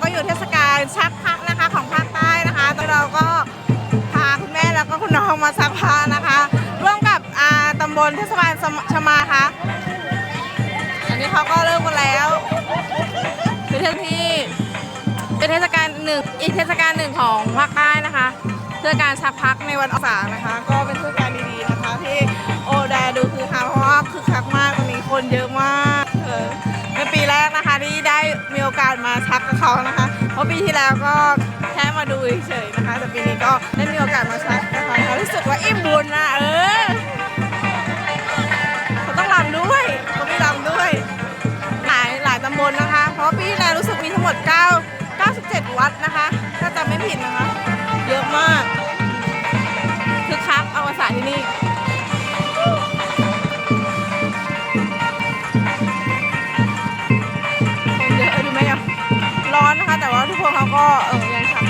ก็อยู่เทศกาลชักพักนะคะของภาคใต้นะคะตอนเราก็พาคุณแม่แล้วก็คุณน้องมาซักผ้านะคะ ร่วมกับอ่าตำบลเทศบาลชมาค่ะ อันนี้เขาก็เริ่มกันแล้วเป็นเรื่องที่เป็นเทศกาลหนึ่งอีกเทศกาลหนึ่งของภาคใต้นะคะเทศกาลชักพักในวันออกสางนะคะ ก็เป็นเทศกาลดีๆนะคะที่โอแดดูคือฮาเพราะว่าคือคักมากวันนี้คนเยอะมาก มีโอกาสมาชักกับเขานะคะ เพราะปีที่แล้วก็แค่มาดูเฉยๆนะคะ แต่ปีนี้ก็ได้มีโอกาสมาชักกับเขารู้สึกว่าอิ่มบุญนะเออเขาต้องรำด้วยเขามีรำด้วย หลายหลายตำบลนะคะ เพราะปีที่แล้วรู้สึกมีทั้งหมด้อนนะคะ แต่ว่าทุกคนเขาก็เออยังทำ